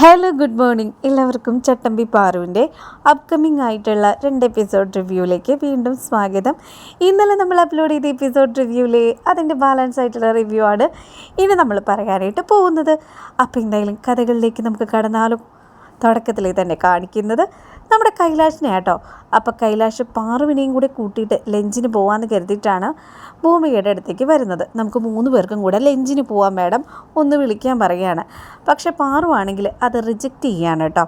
Hello good morning എല്ലാവർക്കും ചട്ടമ്പി പാറുവിന്റെ upcoming ആയിട്ടുള്ള രണ്ട് എപ്പിസോഡ് റിവ്യൂവിലേക്ക് വീണ്ടും സ്വാഗതം. ഇന്നലെ നമ്മൾ അപ്ലോഡ് ചെയ്ത എപ്പിസോഡ് റിവ്യൂവിൽ അതിന്റെ ബാലൻസ് ആയിട്ടുള്ള റിവ്യൂ ആണ് ഇനി നമ്മൾ പറയാനായിട്ട് പോകുന്നത്. അപ്പോൾ എന്തായാലും കഥകളിലേക്ക് നമുക്ക് കടന്നാലും. തുടക്കത്തിൽ തന്നെ കാണിക്കുന്നത്. നമ്മുടെ കൈലാഷിനെ കേട്ടോ അപ്പോൾ കൈലാഷ് പാറുവിനെയും കൂടെ കൂട്ടിയിട്ട് ലഞ്ചിന് പോകാമെന്ന് കരുതിയിട്ടാണ് ഭൂമികയുടെ അടുത്തേക്ക് വരുന്നത്. നമുക്ക് മൂന്ന് പേർക്കും കൂടെ ലഞ്ചിന് പോകാൻ മാഡം. ഒന്ന് വിളിക്കാൻ പറയുകയാണ്. പക്ഷേ പാറു ആണെങ്കിൽ അത് റിജക്റ്റ് ചെയ്യാണ് കേട്ടോ.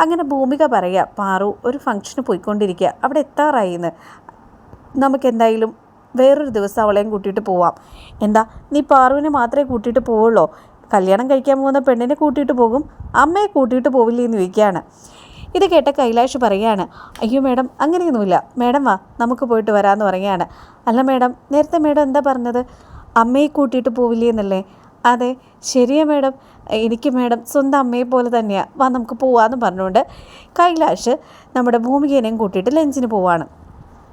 അങ്ങനെ ഭൂമിക പറയുക പാറു ഒരു ഫംഗ്ഷന് പോയിക്കൊണ്ടിരിക്കുക. അവിടെ എത്താറായി എന്ന്. നമുക്ക് എന്തായാലും വേറൊരു ദിവസം അവളെയും കൂട്ടിയിട്ട് പോവാം. എന്താ നീ പാറുവിനെ മാത്രമേ കൂട്ടിയിട്ട് പോവുള്ളൂ? കല്യാണം കഴിക്കാൻ പോകുന്ന പെണ്ണിനെ കൂട്ടിയിട്ട് പോകും. അമ്മയെ കൂട്ടിയിട്ട് പോവില്ലേ എന്ന് ചോദിക്കുകയാണ്. ഇത് കേട്ട കൈലാഷ് പറയുകയാണ് അയ്യോ മേഡം അങ്ങനെയൊന്നുമില്ല. മേഡം വാ നമുക്ക് പോയിട്ട് വരാമെന്ന് പറയുകയാണ്. അല്ല മേഡം നേരത്തെ മേഡം എന്താ പറഞ്ഞത്? അമ്മയെ കൂട്ടിയിട്ട് പോവില്ലേ എന്നല്ലേ? അതെ ശരിയാ മേഡം. എനിക്ക് മേഡം സ്വന്തം അമ്മയെ പോലെ തന്നെയാണ് വാ നമുക്ക് പോവാമെന്ന് പറഞ്ഞുകൊണ്ട് കൈലാഷ് നമ്മുടെ ഭൂമികേനെയും കൂട്ടിയിട്ട് ലഞ്ചിന് പോവാണ്.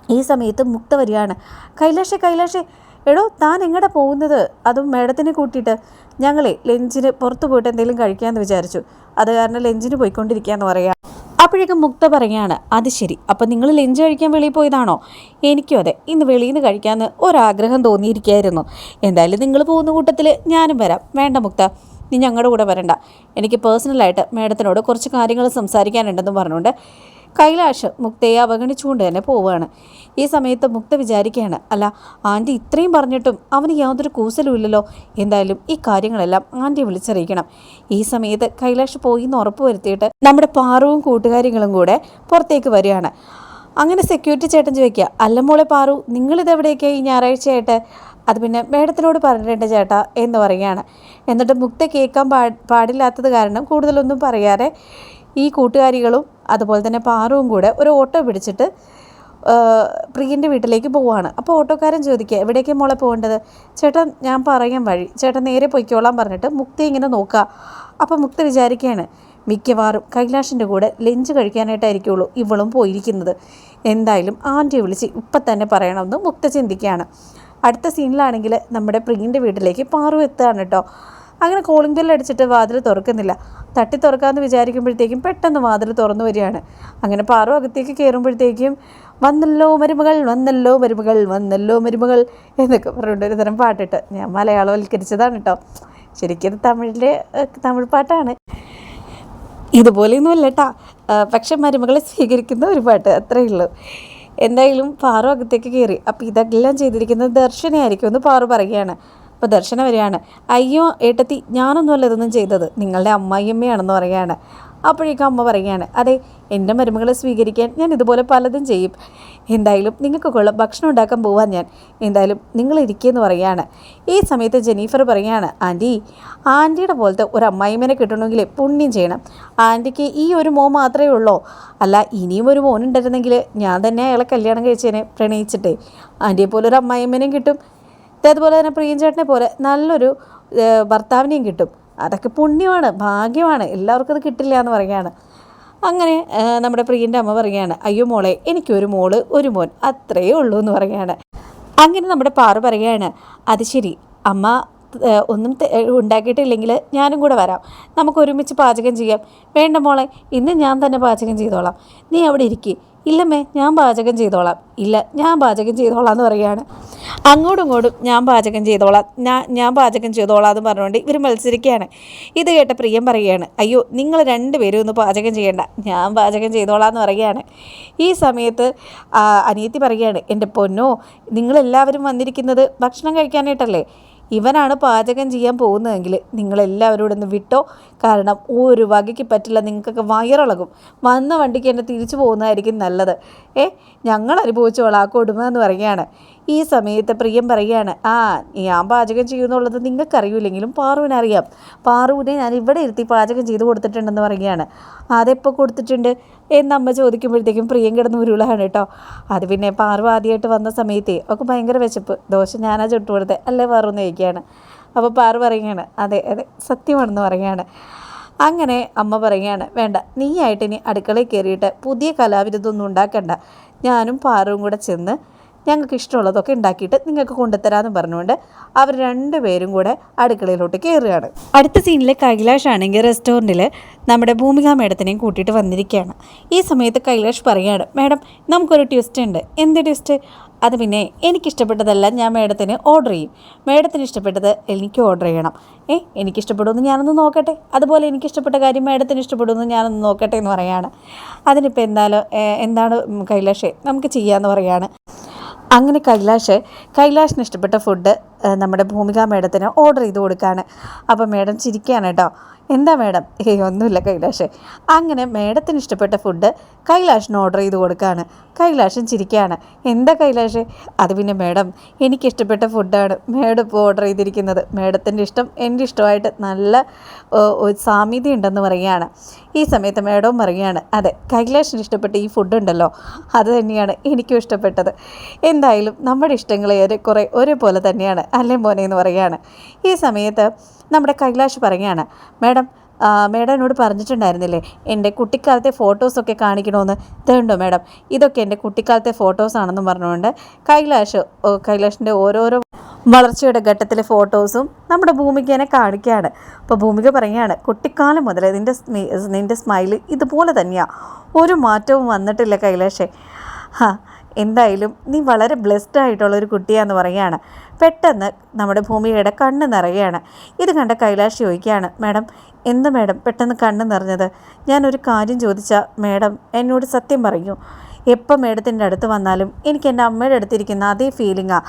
ഈ സമയത്ത് മുക്ത വരികയാണ് കൈലാഷേ കൈലാഷേ എടോ താൻ എങ്ങടെ പോകുന്നത്? അതും മേഡത്തിനെ കൂട്ടിയിട്ട്. ഞങ്ങളെ ലഞ്ചിന് പുറത്ത് പോയിട്ട് എന്തെങ്കിലും കഴിക്കാമെന്ന് വിചാരിച്ചു. അത് കാരണം ലഞ്ചിന് പോയിക്കൊണ്ടിരിക്കുകയെന്ന് അപ്പോഴേക്കും മുക്ത പറയാണ് അത് ശരി. അപ്പം നിങ്ങൾ ലഞ്ച് കഴിക്കാൻ വെളിയിൽ പോയതാണോ? എനിക്കും അതെ. ഇന്ന് വെളിയിൽ നിന്ന് കഴിക്കാമെന്ന് ഒരാഗ്രഹം തോന്നിയിരിക്കുകയായിരുന്നു. എന്തായാലും നിങ്ങൾ പോകുന്ന കൂട്ടത്തിൽ ഞാനും വരാം. വേണ്ട മുക്ത നീ ഞങ്ങളുടെ കൂടെ വരണ്ട. എനിക്ക് പേഴ്സണലായിട്ട് മേഡത്തിനോട് കുറച്ച് കാര്യങ്ങൾ സംസാരിക്കാനുണ്ടെന്ന് പറഞ്ഞുകൊണ്ട് കൈലാഷ് മുക്തയെ അവഗണിച്ചുകൊണ്ട് തന്നെ പോവുകയാണ്. ഈ സമയത്ത് മുക്ത വിചാരിക്കുകയാണ് അല്ല ആന്റി ഇത്രയും പറഞ്ഞിട്ടും അവന് യാതൊരു കൂസലും ഇല്ലല്ലോ. എന്തായാലും ഈ കാര്യങ്ങളെല്ലാം ആന്റി വിളിച്ചറിയിക്കണം. ഈ സമയത്ത് കൈലാഷ് പോയി എന്ന് ഉറപ്പ് വരുത്തിയിട്ട് നമ്മുടെ പാറുവും കൂട്ടുകാരികളും കൂടെ പുറത്തേക്ക് വരികയാണ്. അങ്ങനെ സെക്യൂരിറ്റി ചേട്ടൻ ചോദിക്കുക അല്ല മോളെ പാറു നിങ്ങളിതെവിടെയൊക്കെയാണ് ഈ ഞായറാഴ്ചയായിട്ട്? അത് പിന്നെ മേഡത്തിനോട് പറഞ്ഞിട്ടുണ്ട് ചേട്ടാ എന്ന് പറയുകയാണ്. എന്നിട്ട് മുക്ത കേൾക്കാൻ പാടില്ലാത്തത് കാരണം കൂടുതലൊന്നും പറയാതെ ഈ കൂട്ടുകാരികളും അതുപോലെ തന്നെ പാറുവും കൂടെ ഒരു ഓട്ടോ പിടിച്ചിട്ട് പ്രിയന്റെ വീട്ടിലേക്ക് പോവുകയാണ്. അപ്പോൾ ഓട്ടോക്കാരൻ ചോദിക്കുക എവിടേക്ക് മോളെ പോകേണ്ടത്? ചേട്ടൻ ഞാൻ പറയാൻ വഴി ചേട്ടൻ നേരെ പൊയ്ക്കോളാൻ പറഞ്ഞിട്ട് മുക്തി ഇങ്ങനെ നോക്കുക. അപ്പോൾ മുക്തി വിചാരിക്കുകയാണ് മിക്കവാറും കൈലാഷിന്റെ കൂടെ ലഞ്ച് കഴിക്കാനായിട്ടായിരിക്കുള്ളൂ ഇവളും പോയിരിക്കുന്നത്. എന്തായാലും ആന്റി വിളിച്ച് ഇപ്പം തന്നെ പറയണമെന്ന് മുക്ത ചിന്തിക്കുകയാണ്. അടുത്ത സീനിലാണെങ്കിൽ നമ്മുടെ പ്രിയന്റെ വീട്ടിലേക്ക് പാറു എത്തുകയാണ് കേട്ടോ. അങ്ങനെ കോളിംഗ് ബെൽ അടിച്ചിട്ട് വാതിൽ തുറക്കുന്നില്ല. തട്ടി തുറക്കാമെന്ന് വിചാരിക്കുമ്പോഴത്തേക്കും പെട്ടെന്ന് വാതിൽ തുറന്നു വരികയാണ്. അങ്ങനെ പാറു അകത്തേക്ക് കയറുമ്പോഴത്തേക്കും വന്നല്ലോ മരുമകൾ വന്നല്ലോ മരുമകൾ വന്നല്ലോ മരുമകൾ എന്നൊക്കെ പറഞ്ഞുകൊണ്ട് ഒരു തരം പാട്ടിട്ട് ഞാൻ മലയാളവൽക്കരിച്ചതാണ് കേട്ടോ ശരിക്കും തമിഴിലെ തമിഴ് പാട്ടാണ്. ഇതുപോലെയൊന്നുമല്ല കേട്ടാ പക്ഷെ മരുമകളെ സ്വീകരിക്കുന്ന ഒരു പാട്ട് അത്രയേ ഉള്ളൂ. എന്തായാലും പാറു അകത്തേക്ക് കയറി. അപ്പോൾ ഇതെല്ലാം ചെയ്തിരിക്കുന്നത് ദർശനയായിരിക്കും എന്ന് പാറു പറയുകയാണ്. അപ്പോൾ ദർശന വരികയാണ്. അയ്യോ ഏട്ടത്തി ഞാനൊന്നുമല്ല ഇതൊന്നും ചെയ്തത്. നിങ്ങളുടെ അമ്മായിയമ്മയാണെന്ന് പറയുകയാണ്. അപ്പോഴേക്കും അമ്മ പറയുകയാണ് അതെ എന്റെ മരുമകളെ സ്വീകരിക്കാൻ ഞാൻ ഇതുപോലെ പലതും ചെയ്യും. എന്തായാലും നിങ്ങൾക്ക് കൊള്ളാം ഭക്ഷണം ഉണ്ടാക്കാൻ പോവാൻ ഞാൻ. എന്തായാലും നിങ്ങൾ ഇരിക്കുകയെന്ന് പറയുകയാണ്. ഈ സമയത്ത് ജെനീഫർ പറയുകയാണ് ആന്റി ആന്റിയുടെ പോലത്തെ ഒരു അമ്മായിമ്മനെ കിട്ടണമെങ്കിൽ പുണ്യം ചെയ്യണം. ആന്റിക്ക് ഈ ഒരു മോൻ മാത്രമേ ഉള്ളൂ. അല്ല ഇനിയും ഒരു മോൻ ഉണ്ടായിരുന്നെങ്കിൽ ഞാൻ തന്നെ അയാളെ കല്യാണം കഴിച്ചതിനെ പ്രണയിച്ചിട്ടേ. ആന്റിയെ ഒരു അമ്മായിമ്മനെയും കിട്ടും. അതുപോലെ തന്നെ പ്രിയഞ്ചേട്ടനെ പോലെ നല്ലൊരു ഭർത്താവിനെയും കിട്ടും. അതൊക്കെ പുണ്യമാണ് ഭാഗ്യമാണ്. എല്ലാവർക്കും അത് കിട്ടില്ല എന്ന് പറയുകയാണ്. അങ്ങനെ നമ്മുടെ പ്രിയന്റെ അമ്മ പറയുകയാണ് അയ്യോ മോളെ എനിക്കൊരു മോൾ ഒരു മോൻ അത്രയേ ഉള്ളൂ എന്ന് പറയുകയാണ്. അങ്ങനെ നമ്മുടെ പാറ പറയുകയാണ് അത് ശരി അമ്മ ഒന്നും ഉണ്ടാക്കിയിട്ടില്ലെങ്കിൽ ഞാനും കൂടെ വരാം. നമുക്ക് ഒരുമിച്ച് പാചകം ചെയ്യാം. വേണ്ട മോളെ ഇന്ന് ഞാൻ തന്നെ പാചകം ചെയ്തോളാം. നീ അവിടെ ഇരിക്കുക ഇല്ലമ്മേ ഞാൻ പാചകം ചെയ്തോളാം. ഇല്ല ഞാൻ പാചകം ചെയ്തോളാം എന്ന് പറയുകയാണ്. അങ്ങോട്ടും ഇങ്ങോട്ടും ഞാൻ പാചകം ചെയ്തോളാം. ഞാൻ ഞാൻ പാചകം ചെയ്തോളാം എന്ന് പറഞ്ഞുകൊണ്ട് ഇവർ മത്സരിക്കുകയാണ്. ഇത് കേട്ട പ്രിയം പറയുകയാണ് അയ്യോ നിങ്ങൾ രണ്ടുപേരും ഒന്ന് പാചകം ചെയ്യേണ്ട. ഞാൻ പാചകം ചെയ്തോളാം എന്ന് പറയുകയാണ്. ഈ സമയത്ത് അനിയത്തി പറയുകയാണ് എന്റെ പൊന്നോ നിങ്ങളെല്ലാവരും വന്നിരിക്കുന്നത് ഭക്ഷണം കഴിക്കാനായിട്ടല്ലേ? ഇവനാണ് പാചകം ചെയ്യാൻ പോകുന്നതെങ്കിൽ നിങ്ങളെല്ലാവരോടും ഒന്ന് വിട്ടോ? കാരണം ഒരു വകയ്ക്ക് പറ്റില്ല. നിങ്ങൾക്കൊക്കെ വയറിളകും. വന്ന വണ്ടിക്ക് എന്നെ തിരിച്ചു പോകുന്നതായിരിക്കും നല്ലത്. ഏ? ഞങ്ങൾ അനുഭവിച്ചോളാം ആ കൊടുമ എന്ന് പറയുകയാണ്. ഈ സമയത്ത് പ്രിയം പറയുകയാണ് ആ ഞാൻ പാചകം ചെയ്യുന്നുള്ളത് നിങ്ങൾക്കറിയില്ലെങ്കിലും പാറുവിനറിയാം പാറുവിനെ ഞാൻ ഇവിടെ ഇരുത്തി പാചകം ചെയ്ത് കൊടുത്തിട്ടുണ്ടെന്ന് പറയുകയാണ്. അതെപ്പോൾ കൊടുത്തിട്ടുണ്ട്? എന്നമ്മ ചോദിക്കുമ്പോഴത്തേക്കും പ്രിയം കിടന്ന് ഉരുളാണ് കേട്ടോ. അത് പിന്നെ പാറു ആദ്യമായിട്ട് വന്ന സമയത്തേ ഒക്കെ ഭയങ്കര വിശപ്പ്. ദോശ ഞാനാ ചുട്ടു കൊടുത്തത് അല്ലേ പാറുന്ന് ചോദിക്കുകയാണ്. അപ്പോൾ പാറു പറയുകയാണ് അതെ അതെ സത്യമാണെന്ന് പറയുകയാണ്. അങ്ങനെ അമ്മ പറയുകയാണ് വേണ്ട നീയായിട്ട് ഇനി അടുക്കളയിൽ കയറിയിട്ട് പുതിയ കലാവിരുദ്ധമൊന്നും ഉണ്ടാക്കണ്ട. ഞാനും പാറും കൂടെ ചെന്ന് ഞങ്ങൾക്ക് ഇഷ്ടമുള്ളതൊക്കെ ഉണ്ടാക്കിയിട്ട് നിങ്ങൾക്ക് കൊണ്ടുത്തരാമെന്ന് പറഞ്ഞുകൊണ്ട് അവർ രണ്ടുപേരും കൂടെ അടുക്കളയിലോട്ട് കയറുകയാണ്. അടുത്ത സീനിലെ കൈലാഷ് ആണെങ്കിൽ റെസ്റ്റോറന്റിൽ നമ്മുടെ ഭൂമിക മേഡത്തിനെയും കൂട്ടിയിട്ട് വന്നിരിക്കുകയാണ്. ഈ സമയത്ത് കൈലാഷ് പറയുകയാണ് മേഡം നമുക്കൊരു ട്വിസ്റ്റ് ഉണ്ട്. എന്ത് ട്വിസ്റ്റ് അത് പിന്നെ എനിക്കിഷ്ടപ്പെട്ടതെല്ലാം ഞാൻ മേഡത്തിന് ഓർഡർ ചെയ്യും. മേഡത്തിന് ഇഷ്ടപ്പെട്ടത് എനിക്ക് ഓർഡർ ചെയ്യണം. ഏ എനിക്കിഷ്ടപ്പെടുമെന്ന് ഞാനൊന്ന് നോക്കട്ടെ. അതുപോലെ എനിക്കിഷ്ടപ്പെട്ട കാര്യം മേഡത്തിന് ഇഷ്ടപ്പെടുമെന്ന് ഞാനൊന്ന് നോക്കട്ടെ എന്ന് പറയുകയാണ്. അതിനിപ്പോൾ എന്തായാലും എന്താണ് കൈലാഷേ നമുക്ക് ചെയ്യാമെന്ന് പറയാണ് അങ്ങനെ കൈലാഷ് കൈലാഷിന് ഇഷ്ടപ്പെട്ട ഫുഡ് നമ്മുടെ ഭൂമിക മേഡത്തിന് ഓർഡർ ചെയ്ത് കൊടുക്കുകയാണ് അപ്പോൾ മേഡം ചിരിക്കുകയാണ് കേട്ടോ. എന്താ മേഡം? ഏയ് ഒന്നുമില്ല കൈലാഷ്. അങ്ങനെ മേഡത്തിന് ഇഷ്ടപ്പെട്ട ഫുഡ് കൈലാഷിന് ഓർഡർ ചെയ്ത് കൊടുക്കുകയാണ് കൈലാഷൻ ചിരിക്കുകയാണ്. എന്താ കൈലാഷ്? അത് പിന്നെ മേഡം എനിക്കിഷ്ടപ്പെട്ട ഫുഡാണ് മേഡം ഇപ്പോൾ ഓർഡർ ചെയ്തിരിക്കുന്നത്. മേഡത്തിന്റെ ഇഷ്ടം എന്റെ ഇഷ്ടമായിട്ട് നല്ല സാമ്യത ഉണ്ടെന്ന് പറയുകയാണ്. ഈ സമയത്ത് മേഡവും പറയുകയാണ് അതെ കൈലാഷിന് ഇഷ്ടപ്പെട്ട ഈ ഫുഡ് ഉണ്ടല്ലോ. അത് തന്നെയാണ് എനിക്കും ഇഷ്ടപ്പെട്ടത്. എന്തായാലും നമ്മുടെ ഇഷ്ടങ്ങൾ കുറേ ഒരേപോലെ തന്നെയാണ്. അല്ലേ മോനെ എന്ന് പറയുകയാണ്. ഈ സമയത്ത് നമ്മുടെ കൈലാഷ് പറയുകയാണ് മാഡം മേഡം എന്നോട് പറഞ്ഞിട്ടുണ്ടായിരുന്നില്ലേ എന്റെ കുട്ടിക്കാലത്തെ ഫോട്ടോസൊക്കെ കാണിക്കണമെന്ന് ഇതുണ്ടോ മാഡം ഇതൊക്കെ എന്റെ കുട്ടിക്കാലത്തെ ഫോട്ടോസാണെന്നും പറഞ്ഞുകൊണ്ട് കൈലാഷ് കൈലാഷിന്റെ ഓരോരോ വളർച്ചയുടെ ഘട്ടത്തിലെ ഫോട്ടോസും നമ്മുടെ ഭൂമികനെ കാണിക്കുകയാണ്. അപ്പോൾ ഭൂമിക പറയുകയാണ് കുട്ടിക്കാലം മുതൽ നിന്റെ നിന്റെ സ്മൈൽ ഇതുപോലെ തന്നെയാണ് ഒരു മാറ്റവും വന്നിട്ടില്ല കൈലാഷേ. എന്തായാലും നീ വളരെ ബ്ലെസ്ഡ് ആയിട്ടുള്ള ഒരു കുട്ടിയാന്ന് പറയുകയാണ്. പെട്ടെന്ന് നമ്മുടെ ഭൂമിയുടെ കണ്ണ് നിറയുകയാണ്. ഇത് കണ്ട കൈലാഷ് ചോദിക്കുകയാണ് മാഡം എന്ത് മാഡം പെട്ടെന്ന് കണ്ണ് നിറഞ്ഞത്? ഞാനൊരു കാര്യം ചോദിച്ചാൽ മാഡം എന്നോട് സത്യം പറയൂ. എപ്പോൾ മേഡത്തിന്റെ അടുത്ത് വന്നാലും എനിക്ക് എന്റെ അമ്മയുടെ അടുത്തിരിക്കുന്ന അതേ ഫീലിംഗാണ്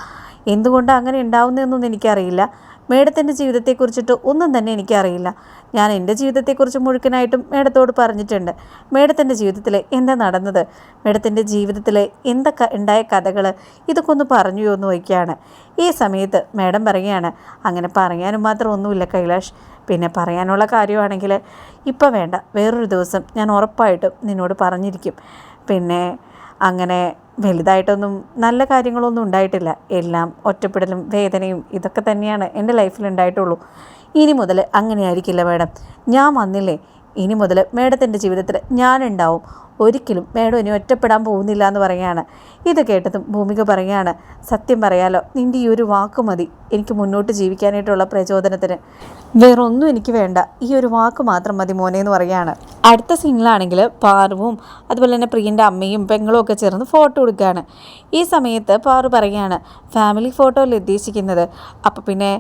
എന്തുകൊണ്ടാണ് അങ്ങനെ ഉണ്ടാവുന്നതെന്നൊന്നും എനിക്കറിയില്ല. മേഡത്തിന്റെ ജീവിതത്തെക്കുറിച്ചിട്ട് ഒന്നും തന്നെ എനിക്കറിയില്ല. ഞാൻ എന്റെ ജീവിതത്തെക്കുറിച്ച് മുഴുക്കനായിട്ടും മേഡത്തോട് പറഞ്ഞിട്ടുണ്ട്. മേഡത്തിന്റെ ജീവിതത്തിൽ എന്താ നടന്നത്? മേഡത്തിന്റെ ജീവിതത്തിൽ എന്തൊക്കെ ഉണ്ടായ കഥകൾ ഇതൊക്കെ ഒന്ന് പറഞ്ഞു എന്ന് വയ്ക്കുകയാണ്. ഈ സമയത്ത് മേഡം പറയുകയാണ് അങ്ങനെ പറയാനും മാത്രം ഒന്നുമില്ല കൈലാഷ്. പിന്നെ പറയാനുള്ള കാര്യമാണെങ്കിൽ ഇപ്പം വേണ്ട. വേറൊരു ദിവസം ഞാൻ ഉറപ്പായിട്ടും നിന്നോട് പറഞ്ഞിരിക്കും. പിന്നെ അങ്ങനെ വലുതായിട്ടൊന്നും നല്ല കാര്യങ്ങളൊന്നും ഉണ്ടായിട്ടില്ല. എല്ലാം ഒറ്റപ്പെടലും വേദനയും ഇതൊക്കെ തന്നെയാണ് എന്റെ ലൈഫിൽ ഉണ്ടായിട്ടുള്ളൂ. ഇനി മുതൽ അങ്ങനെയായിരിക്കില്ല മാഡം. ഞാൻ വന്നില്ലേ? ഇനി മുതൽ മേഡത്തിന്റെ ജീവിതത്തിൽ ഞാനുണ്ടാവും. ഒരിക്കലും മേഡം ഇനി ഒറ്റപ്പെടാൻ പോകുന്നില്ല എന്ന് പറയുകയാണ്. ഇത് കേട്ടതും ഭൂമിക പറയുകയാണ് സത്യം പറയാലോ നിന്റെ ഈ ഒരു വാക്ക് മതി. എനിക്ക് മുന്നോട്ട് ജീവിക്കാനായിട്ടുള്ള പ്രചോദനത്തിന്. വേറൊന്നും എനിക്ക് വേണ്ട. ഈ ഒരു വാക്ക് മാത്രം മതി മോനെ എന്ന് പറയുകയാണ്. അടുത്ത സീനിലാണെങ്കിൽ പാറുവും അതുപോലെ തന്നെ പ്രിയന്റെ അമ്മയും പെങ്ങളും ഒക്കെ ചേർന്ന് ഫോട്ടോ എടുക്കുകയാണ്. ഈ സമയത്ത് പാറു പറയുകയാണ് ഫാമിലി ഫോട്ടോയിൽ ഉദ്ദേശിക്കുന്നത്? അപ്പോൾ പിന്നെ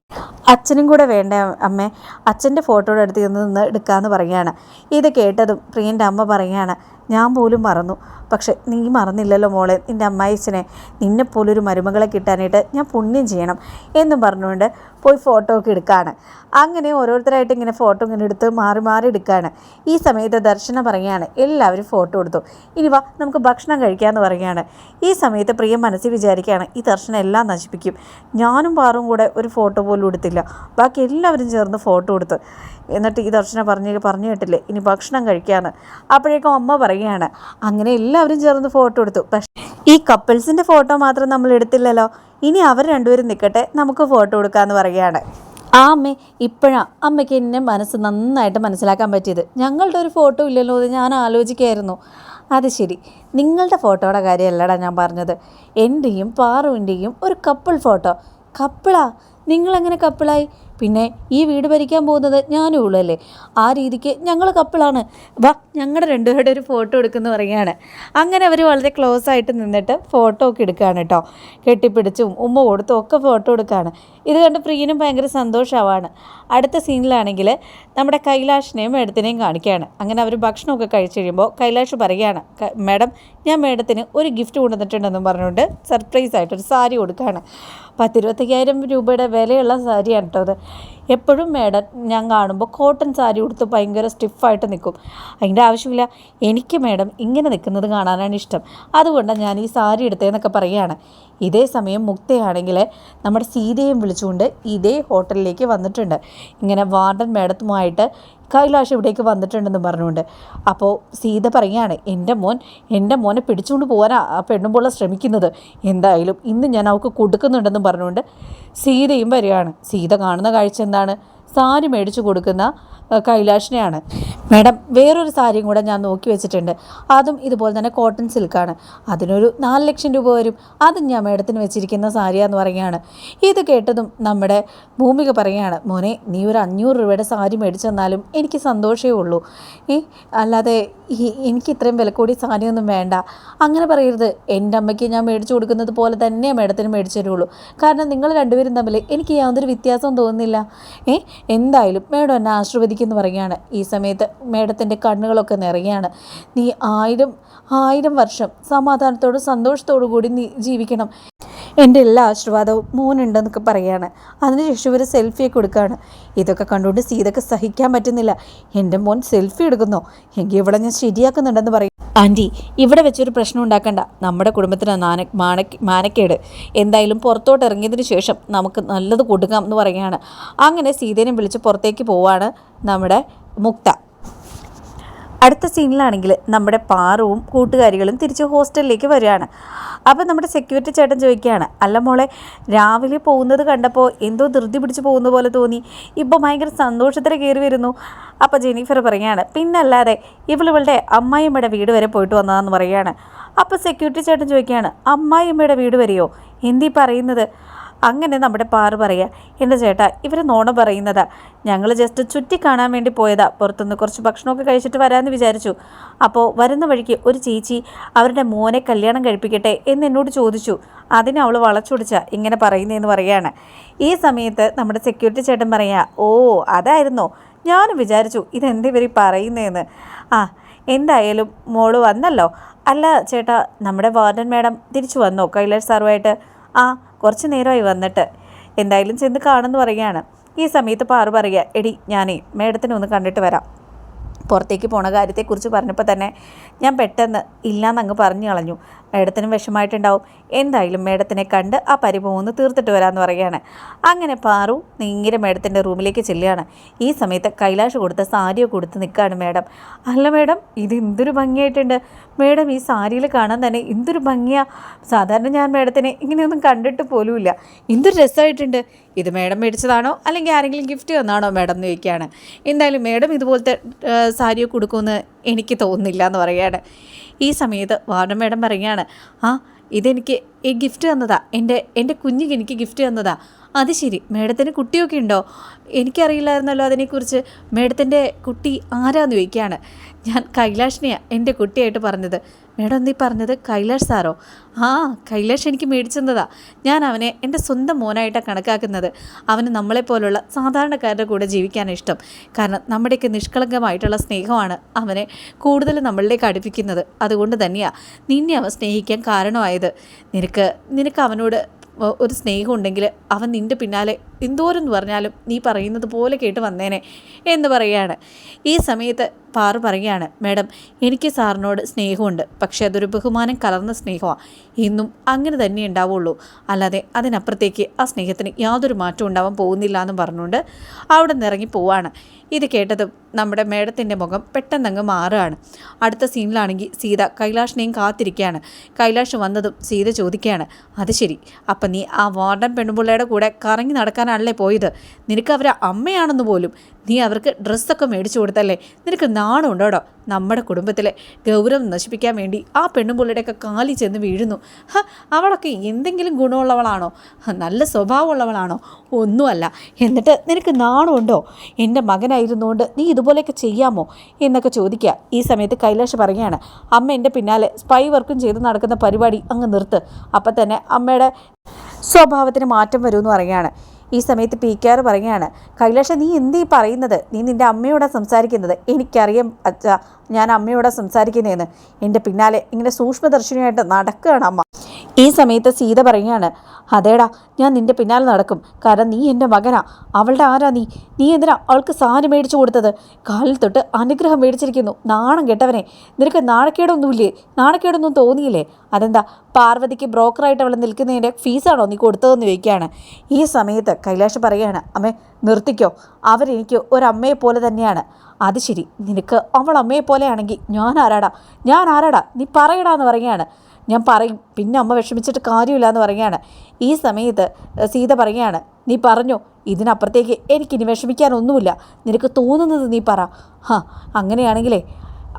അച്ഛനും കൂടെ വേണ്ട അമ്മേ അച്ഛന്റെ ഫോട്ടോയുടെ അടുത്ത് നിന്ന് എടുക്കാമെന്ന് പറയുകയാണ്. ഇത് കേട്ടതും പ്രിയന്റെ അമ്മ പറയുകയാണ് ഞാൻ പോലും മറന്നു. പക്ഷെ നീ മറന്നില്ലല്ലോ മോളെ. നിന്റെ അമ്മായിച്ചനെ നിന്നെപ്പോലൊരു മരുമകളെ കിട്ടാനായിട്ട് ഞാൻ പുണ്യം ചെയ്യണം എന്നും പറഞ്ഞുകൊണ്ട് പോയി ഫോട്ടോ ഒക്കെ എടുക്കുകയാണ് അങ്ങനെ ഓരോരുത്തരായിട്ട് ഇങ്ങനെ ഫോട്ടോ ഇങ്ങനെ എടുത്ത് മാറി മാറി എടുക്കുകയാണ് ഈ സമയത്ത് ദർശന പറയുകയാണ് എല്ലാവരും ഫോട്ടോ എടുത്തു. ഇനി വാ നമുക്ക് ഭക്ഷണം കഴിക്കാമെന്ന് പറയുകയാണ്. ഈ സമയത്ത് പ്രിയ മനസ്സിൽ വിചാരിക്കുകയാണ് ഈ ദർശനം എല്ലാം നശിപ്പിക്കും. ഞാനും പാറും കൂടെ ഒരു ഫോട്ടോ പോലും എടുത്തില്ല. ബാക്കി എല്ലാവരും ചേർന്ന് ഫോട്ടോ എടുത്തു. എന്നിട്ട് ഈ ദർശന പറഞ്ഞ് പറഞ്ഞു കേട്ടില്ലേ ഇനി ഭക്ഷണം കഴിക്കാമെന്ന് അപ്പോഴേക്കും അമ്മ പറയുകയാണ് അങ്ങനെ എല്ലാവരും ചേർന്ന് ഫോട്ടോ എടുത്തു. പക്ഷേ ഈ കപ്പിൾസിന്റെ ഫോട്ടോ മാത്രം നമ്മൾ എടുത്തില്ലല്ലോ. ഇനി അവർ രണ്ടുപേരും നിൽക്കട്ടെ നമുക്ക് ഫോട്ടോ എടുക്കാമെന്ന് പറയുകയാണ്. ആ അമ്മ ഇപ്പോഴാണ് അമ്മയ്ക്ക് എന്നെ മനസ്സ് നന്നായിട്ട് മനസ്സിലാക്കാൻ പറ്റിയത്. ഞങ്ങളുടെ ഒരു ഫോട്ടോ ഇല്ലല്ലോ എന്ന് ഞാൻ ആലോചിക്കായിരുന്നു അത് ശരി നിങ്ങളുടെ ഫോട്ടോയുടെ കാര്യമല്ലടാ ഞാൻ പറഞ്ഞത്. എന്റെയും പാറുവിന്റെയും ഒരു കപ്പിൾ ഫോട്ടോ. കപ്പിളാ നിങ്ങളെങ്ങനെ കപ്പിളായി? പിന്നെ ഈ വീട് ഭരിക്കാൻ പോകുന്നത് ഞാനും ഉള്ളല്ലേ ആ രീതിക്ക് ഞങ്ങൾ കപ്പിളാണ് വാ ഞങ്ങളുടെ രണ്ടുപേരുടെ ഒരു ഫോട്ടോ എടുക്കുന്നു പറയുകയാണ്. അങ്ങനെ അവർ വളരെ ക്ലോസ് ആയിട്ട് നിന്നിട്ട് ഫോട്ടോ ഒക്കെ എടുക്കുകയാണ് കേട്ടോ. കെട്ടിപ്പിടിച്ചും ഉമ്മ കൊടുത്തും ഒക്കെ ഫോട്ടോ എടുക്കുകയാണ്. ഇത് കണ്ട് പ്രിയനും ഭയങ്കര സന്തോഷമാവാണ് അടുത്ത സീനിലാണെങ്കിൽ നമ്മുടെ കൈലാഷിനെയും മേഡത്തിനെയും കാണിക്കുകയാണ്. അങ്ങനെ അവർ ഭക്ഷണമൊക്കെ കഴിച്ചു കഴിയുമ്പോൾ കൈലാഷ് പറയുകയാണ് മേഡം ഞാൻ മേഡത്തിന് ഒരു ഗിഫ്റ്റ് കൊണ്ടുവന്നിട്ടുണ്ടെന്നും പറഞ്ഞുകൊണ്ട് സർപ്രൈസ് ആയിട്ട് ഒരു സാരി കൊടുക്കുകയാണ്. പത്തിരുപത്തയ്യായിരം രൂപയുടെ വിലയുള്ള സാരിയാണ് കേട്ടോ അത് എപ്പോഴും മേഡം ഞാൻ കാണുമ്പോൾ കോട്ടൺ സാരി ഉടുത്ത് ഭയങ്കര സ്റ്റിഫായിട്ട് നിൽക്കും. അതിന്റെ ആവശ്യമില്ല. എനിക്ക് മേഡം ഇങ്ങനെ നിൽക്കുന്നത് കാണാനാണ് ഇഷ്ടം. അതുകൊണ്ടാണ് ഞാൻ ഈ സാരി എടുത്തതെന്നൊക്കെ പറയുകയാണ്. ഇതേ സമയം മുക്തയാണെങ്കിൽ നമ്മുടെ സീതയും വിളിച്ചുകൊണ്ട് ഇതേ ഹോട്ടലിലേക്ക് വന്നിട്ടുണ്ട്. ഇങ്ങനെ വാർഡൻ മേഡത്തുമായിട്ട് കൈലാഷ് ഇവിടേക്ക് വന്നിട്ടുണ്ടെന്ന് പറഞ്ഞുകൊണ്ട്. അപ്പോൾ സീത പറയുകയാണ് എന്റെ മോൻ എന്റെ മോനെ പിടിച്ചുകൊണ്ട് പോകാനാ ആ പെണ്ണുമ്പോൾ ശ്രമിക്കുന്നത്. എന്തായാലും ഇന്ന് ഞാൻ അവൾക്ക് കൊടുക്കുന്നുണ്ടെന്ന് പറഞ്ഞുകൊണ്ട് സീതയും വരികയാണ്. സീത കാണുന്ന കാഴ്ച എന്താണ്? സാരി മേടിച്ചു കൊടുക്കുന്ന കൈലാഷിനെയാണ്. മേഡം വേറൊരു സാരിയും കൂടെ ഞാൻ നോക്കി വെച്ചിട്ടുണ്ട്. അതും ഇതുപോലെ തന്നെ കോട്ടൺ സിൽക്കാണ്. അതിനൊരു നാല് ലക്ഷം രൂപ വരും. അതും ഞാൻ മേഡത്തിന് വെച്ചിരിക്കുന്ന സാരിയാന്ന് പറയുകയാണ്. ഇത് കേട്ടതും നമ്മുടെ ഭൂമിക പറയുകയാണ് മോനെ നീ ഒരു അഞ്ഞൂറ് രൂപയുടെ സാരി മേടിച്ചു തന്നാലും എനിക്ക് സന്തോഷമേ ഉള്ളൂ. ഏ അല്ലാതെ ഈ എനിക്ക് ഇത്രയും വില കൂടി സാരിയൊന്നും വേണ്ട. അങ്ങനെ പറയരുത്. എന്റെ അമ്മയ്ക്ക് ഞാൻ മേടിച്ചു കൊടുക്കുന്നത് പോലെ തന്നെ മേഡത്തിന് മേടിച്ചു തരുള്ളൂ. കാരണം നിങ്ങൾ രണ്ടുപേരും തമ്മിൽ എനിക്ക് യാതൊരു വ്യത്യാസവും തോന്നുന്നില്ല. ഏ എന്തായാലും മേഡം എന്നെ ആശീർവദിക്കുന്നു പറയുകയാണ്. ഈ സമയത്ത് മേഡത്തിന്റെ കണ്ണുകളൊക്കെ നിറയാണ്. നീ ആയിരം ആയിരം വർഷം സമാധാനത്തോടും സന്തോഷത്തോടു കൂടി നീ ജീവിക്കണം. എന്റെ എല്ലാ ആശീർവാദവും മോനുണ്ടെന്നൊക്കെ പറയുകയാണ് അതിനുശേഷം ഇവർ സെൽഫിയൊക്കെ എടുക്കുകയാണ് ഇതൊക്കെ കണ്ടുകൊണ്ട് സീതക്ക് സഹിക്കാൻ പറ്റുന്നില്ല. എന്റെ മോൻ സെൽഫി എടുക്കുന്നോ. എങ്കിൽ ഇവിടെ ഞാൻ ശരിയാക്കുന്നുണ്ടെന്ന് പറയും. ആന്റി ഇവിടെ വെച്ചൊരു പ്രശ്നം ഉണ്ടാക്കണ്ട. നമ്മുടെ കുടുംബത്തിന് നാന മാനക്ക് മാനക്കേട്. എന്തായാലും പുറത്തോട്ട് ഇറങ്ങിയതിന് ശേഷം നമുക്ക് നല്ലത് കൊടുക്കാം എന്ന് പറയുകയാണ് അങ്ങനെ സീതേനെ വിളിച്ച് പുറത്തേക്ക് പോവാണ് നമ്മുടെ മുക്ത. അടുത്ത സീനിലാണെങ്കിൽ നമ്മുടെ പാറുവും കൂട്ടുകാരികളും തിരിച്ച് ഹോസ്റ്റലിലേക്ക് വരികയാണ്. അപ്പോൾ നമ്മുടെ സെക്യൂരിറ്റി ചേട്ടൻ ചോദിക്കുകയാണ് അല്ല മോളെ രാവിലെ പോകുന്നത് കണ്ടപ്പോൾ എന്തോ ധൃതി പിടിച്ച് പോകുന്ന പോലെ തോന്നി. ഇപ്പോൾ ഭയങ്കര സന്തോഷത്തിൽ കയറി വരുന്നു. അപ്പോൾ ജെനീഫർ പറയുകയാണ് പിന്നല്ലാതെ ഇവളിവളുടെ അമ്മായിയമ്മയുടെ വീട് വരെ പോയിട്ട് വന്നതാണെന്ന് പറയുകയാണ്. അപ്പോൾ സെക്യൂരിറ്റി ചേട്ടൻ ചോദിക്കുകയാണ് അമ്മായിയമ്മയുടെ വീട് വരെയോ? എന്തീ പറയുന്നത്? അങ്ങനെ നമ്മുടെ പാറു പറയുക എന്റെ ചേട്ടാ ഇവർ നോണ പറയുന്നതാ. ഞങ്ങൾ ജസ്റ്റ് ചുറ്റി കാണാൻ വേണ്ടി പോയതാ. പുറത്തുനിന്ന് കുറച്ച് ഭക്ഷണമൊക്കെ കഴിച്ചിട്ട് വരാമെന്ന് വിചാരിച്ചു. അപ്പോൾ വരുന്ന വഴിക്ക് ഒരു ചേച്ചി അവരുടെ മോനെ കല്യാണം കഴിപ്പിക്കട്ടെ എന്ന് എന്നോട് ചോദിച്ചു. അതിനെ അവൾ വളച്ചൊടിച്ച ഇങ്ങനെ പറയുന്നതെന്ന് പറയാണ് ഈ സമയത്ത് നമ്മുടെ സെക്യൂരിറ്റി ചേട്ടൻ പറയാ ഓ അതായിരുന്നോ. ഞാനും വിചാരിച്ചു ഇതെന്ത് ഇവർ പറയുന്നതെന്ന് ആ എന്തായാലും മോൾ വന്നല്ലോ. അല്ല ചേട്ടാ നമ്മുടെ വാർഡൻ മാഡം തിരിച്ചു വന്നോ? കൈലാഷ് സാറുമായിട്ട്. ആ കുറച്ച് നേരമായി വന്നിട്ട് എന്തായാലും ചെന്ന് കാണുമെന്ന് പറയുകയാണ്. ഈ സമയത്ത് പാറു പറയുക എടി ഞാനേ മേഡത്തിനെ ഒന്ന് കണ്ടിട്ട് വരാം. പുറത്തേക്ക് പോണ കാര്യത്തെക്കുറിച്ച് പറഞ്ഞപ്പോൾ തന്നെ ഞാൻ പെട്ടെന്ന് ഇല്ലാന്നങ്ങ് പറഞ്ഞു കളഞ്ഞു. മേഡത്തിനും വിഷമായിട്ടുണ്ടാവും എന്തായാലും മേഡത്തിനെ കണ്ട് ആ പരിഭവം ഒന്ന് തീർത്തിട്ട് വരാമെന്ന് പറയുകയാണ്. അങ്ങനെ പാറു നീങ്ങിര മേഡത്തിന്റെ റൂമിലേക്ക് ചെല്ലുകയാണ്. ഈ സമയത്ത് കൈലാഷ് കൊടുത്ത സാരിയോ കൊടുത്ത് നിൽക്കുകയാണ് മേഡം. അല്ല മേഡം ഇത് എന്തൊരു ഭംഗിയായിട്ടുണ്ട്. മേഡം ഈ സാരിയിൽ കാണാൻ തന്നെ എന്തൊരു ഭംഗിയാ. സാധാരണ ഞാൻ മേഡത്തിനെ ഇങ്ങനെയൊന്നും കണ്ടിട്ട് പോലുമില്ല. എന്തൊരു രസമായിട്ടുണ്ട്. ഇത് മേഡം മേടിച്ചതാണോ അല്ലെങ്കിൽ ആരെങ്കിലും ഗിഫ്റ്റ് തന്നാണോ മേഡം എന്ന് ചോദിക്കുകയാണ്. എന്തായാലും മേഡം ഇതുപോലത്തെ സാരിയോ കൊടുക്കുമെന്ന് എനിക്ക് തോന്നുന്നില്ല എന്ന് പറയുകയാണ്. ഈ സമയത്ത് വാർഡൻ മേഡം പറയുകയാണ് ആ ഇതെനിക്ക് ഈ ഗിഫ്റ്റ് തന്നതാ. എന്റെ എന്റെ കുഞ്ഞിക്ക് എനിക്ക് ഗിഫ്റ്റ് തന്നതാ. അത് ശരി മേഡത്തിന് കുട്ടിയൊക്കെ ഉണ്ടോ? എനിക്കറിയില്ലായിരുന്നല്ലോ അതിനെക്കുറിച്ച്. മേഡത്തിന്റെ കുട്ടി ആരാന്ന് ചോദിക്കുകയാണ്. ഞാൻ കൈലാഷിനെയാണ് എന്റെ കുട്ടിയായിട്ട് പറഞ്ഞത്. മേഡം നീ പറഞ്ഞത്? കൈലാഷ് സാറോ? ആ കൈലാഷ് എനിക്ക് മേടിച്ചെന്നതാ. ഞാൻ അവനെ എന്റെ സ്വന്തം മോനായിട്ടാണ് കണക്കാക്കുന്നത്. അവന് നമ്മളെപ്പോലുള്ള സാധാരണക്കാരുടെ കൂടെ ജീവിക്കാൻ ഇഷ്ടം. കാരണം നമ്മുടെയൊക്കെ നിഷ്കളങ്കമായിട്ടുള്ള സ്നേഹമാണ് അവനെ കൂടുതൽ നമ്മളിലേക്ക് അടുപ്പിക്കുന്നത്. അതുകൊണ്ട് തന്നെയാണ് നിന്നെ അവൻ സ്നേഹിക്കാൻ കാരണമായത്. നിനക്ക് നിനക്ക് അവനോട് ഒരു സ്നേഹമുണ്ടെങ്കിൽ അവൻ നിന്റെ പിന്നാലെ എന്തോരെന്ന് പറഞ്ഞാലും നീ പറയുന്നത് പോലെ കേട്ട് വന്നേനെ എന്ന് പറയുകയാണ്. ഈ സമയത്ത് പാറു പറയുകയാണ് മാഡം എനിക്ക് സാറിനോട് സ്നേഹമുണ്ട്. പക്ഷേ അതൊരു ബഹുമാനം കലർന്ന സ്നേഹമാണ് ഇന്നും അങ്ങനെ തന്നെ ഉണ്ടാവുള്ളൂ. അല്ലാതെ അതിനപ്പുറത്തേക്ക് ആ സ്നേഹത്തിന് യാതൊരു മാറ്റവും ഉണ്ടാവാൻ പോകുന്നില്ല എന്ന് പറഞ്ഞുകൊണ്ട് അവിടെ നിന്ന് ഇറങ്ങി പോവാണ്. ഇത് കേട്ടതും നമ്മുടെ മേഡത്തിന്റെ മുഖം പെട്ടെന്നങ്ങ് മാറുകയാണ്. അടുത്ത സീനിലാണെങ്കിൽ സീത കൈലാഷിനെയും കാത്തിരിക്കുകയാണ്. കൈലാഷ് വന്നതും സീത ചോദിക്കുകയാണ് അത് ശരി. അപ്പം നീ ആ വാർഡൻ പെൺപിള്ളയുടെ കൂടെ കറങ്ങി നടക്കാനല്ലേ പോയത്? നിനക്ക് അവരെ അമ്മയാണെന്ന് പോലും. നീ അവർക്ക് ഡ്രസ്സൊക്കെ മേടിച്ചു കൊടുത്തല്ലേ? നിനക്ക് നാണം ഉണ്ടോടോ നമ്മുടെ കുടുംബത്തിലെ ഗൗരവം നശിപ്പിക്കാൻ വേണ്ടി ആ പെണ്ണുപിള്ളയുടെയൊക്കെ കാലി ചെന്ന് വീഴുന്നു. ഹ അവളൊക്കെ എന്തെങ്കിലും ഗുണമുള്ളവളാണോ? നല്ല സ്വഭാവമുള്ളവളാണോ? ഒന്നുമല്ല. എന്നിട്ട് നിനക്ക് നാണമുണ്ടോ എന്റെ മകനായിരുന്നുകൊണ്ട് നീ ഇതുപോലെയൊക്കെ ചെയ്യാമോ? എന്നൊക്കെ ചോദിക്കുക. ഈ സമയത്ത് കൈലാഷ് പറയുകയാണ് അമ്മ എന്റെ പിന്നാലെ സ്പൈ വർക്കും ചെയ്ത് നടക്കുന്ന പരിപാടി അങ്ങ് നിർത്ത്. അപ്പം തന്നെ അമ്മയുടെ സ്വഭാവത്തിന് മാറ്റം വരുമെന്ന് പറയുകയാണ്. ഈ സമയത്ത് പി കെ ആർ പറയുകയാണ് കൈലാഷ നീ എന്തീ പറയുന്നത്? നീ നിന്റെ അമ്മയോടാ സംസാരിക്കുന്നത്? എനിക്കറിയാം അച്ഛ ഞാൻ അമ്മയോടാ സംസാരിക്കുന്നതെന്ന് എന്റെ പിന്നാലെ ഇങ്ങനെ സൂക്ഷ്മദർശിനിയായിട്ട് നടക്കുകയാണ് അമ്മ. ഈ സമയത്ത് സീത പറയുകയാണ് അതേടാ ഞാൻ നിന്റെ പിന്നാലെ നടക്കും. കാരണം നീ എന്റെ മകനാ. അവളുടെ ആരാ നീ? നീ എന്തിനാ അവൾക്ക് സാരി മേടിച്ചു കൊടുത്തത്? കാലിൽ തൊട്ട് അനുഗ്രഹം മേടിച്ചിരിക്കുന്നു. നാണം കെട്ടവനെ. നിനക്ക് നാണക്കേടൊന്നുമില്ലേ? നാണക്കേടൊന്നും തോന്നിയില്ലേ? അതെന്താ പാർവതിക്ക് ബ്രോക്കറായിട്ട് അവൾ നിൽക്കുന്നതിന്റെ ഫീസാണോ നീ കൊടുത്തതെന്ന് ചോദിക്കുകയാണ്. ഈ സമയത്ത് കൈലാഷ് പറയുകയാണ് അമ്മേ നിർത്തിക്കോ. അവരെനിക്ക് ഒരമ്മയെ പോലെ തന്നെയാണ്. അത് ശരി നിനക്ക് അവൾ അമ്മയെ പോലെയാണെങ്കിൽ ഞാൻ ആരാടാ? ഞാൻ ആരാടാ? നീ പറയടാ എന്ന് പറയുകയാണ്. ഞാൻ പറയും. പിന്നെ അമ്മ വിഷമിച്ചിട്ട് കാര്യമില്ല എന്ന് പറയുകയാണ്. ഈ സമയത്ത് സീത പറയുകയാണ് നീ പറഞ്ഞു ഇതിനപ്പുറത്തേക്ക് എനിക്കിനി വിഷമിക്കാനൊന്നുമില്ല. നിനക്ക് തോന്നുന്നത് നീ പറ. ഹാ അങ്ങനെയാണെങ്കിലേ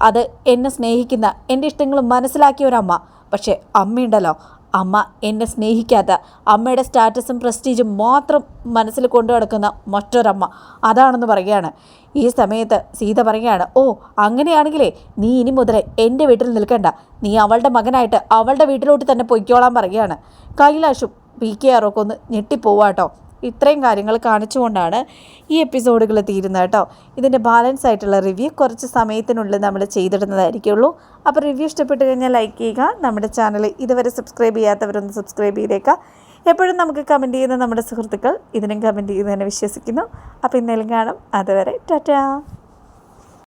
അത് എന്നെ സ്നേഹിക്കുന്ന എന്റെ ഇഷ്ടങ്ങൾ മനസ്സിലാക്കിയ ഒരമ്മ. പക്ഷേ അമ്മയുണ്ടല്ലോ അമ്മ എന്നെ സ്നേഹിക്കാത്ത അമ്മയുടെ സ്റ്റാറ്റസും പ്രസ്റ്റീജും മാത്രം മനസ്സിൽ കൊണ്ടു നടക്കുന്ന മറ്റൊരമ്മ അതാണെന്ന് പറയുകയാണ്. ഈ സമയത്ത് സീത പറയുകയാണ് ഓ അങ്ങനെയാണെങ്കിലേ നീ ഇനി മുതൽ എന്റെ വീട്ടിൽ നിൽക്കണ്ട. നീ അവളുടെ മകനായിട്ട് അവളുടെ വീട്ടിലോട്ട് തന്നെ പൊയ്ക്കോളാൻ പറയുകയാണ്. കൈലാഷും പി. കെ. ആറൊക്കെ ഒന്ന് ഞെട്ടിപ്പോവാട്ടോ ഇത്രയും കാര്യങ്ങൾ കാണിച്ചുകൊണ്ടാണ് ഈ എപ്പിസോഡുകൾ തീരുന്നത് കേട്ടോ. ഇതിന്റെ ബാലൻസ് ആയിട്ടുള്ള റിവ്യൂ കുറച്ച് സമയത്തിനുള്ളിൽ നമ്മൾ ചെയ്തിടുന്നതായിരിക്കുള്ളൂ. അപ്പോൾ റിവ്യൂ ഇഷ്ടപ്പെട്ട് കഴിഞ്ഞാൽ ലൈക്ക് ചെയ്യുക നമ്മുടെ ചാനൽ ഇതുവരെ സബ്സ്ക്രൈബ് ചെയ്യാത്തവരൊന്ന് സബ്സ്ക്രൈബ് ചെയ്തേക്കുക. എപ്പോഴും നമുക്ക് കമന്റ് ചെയ്യുന്ന നമ്മുടെ സുഹൃത്തുക്കൾ ഇതിനും കമന്റ് ചെയ്യുന്നതിനെ വിശ്വസിക്കുന്നു. അപ്പോൾ ഇന്നേലും കാണും. അതുവരെ ടാറ്റാ.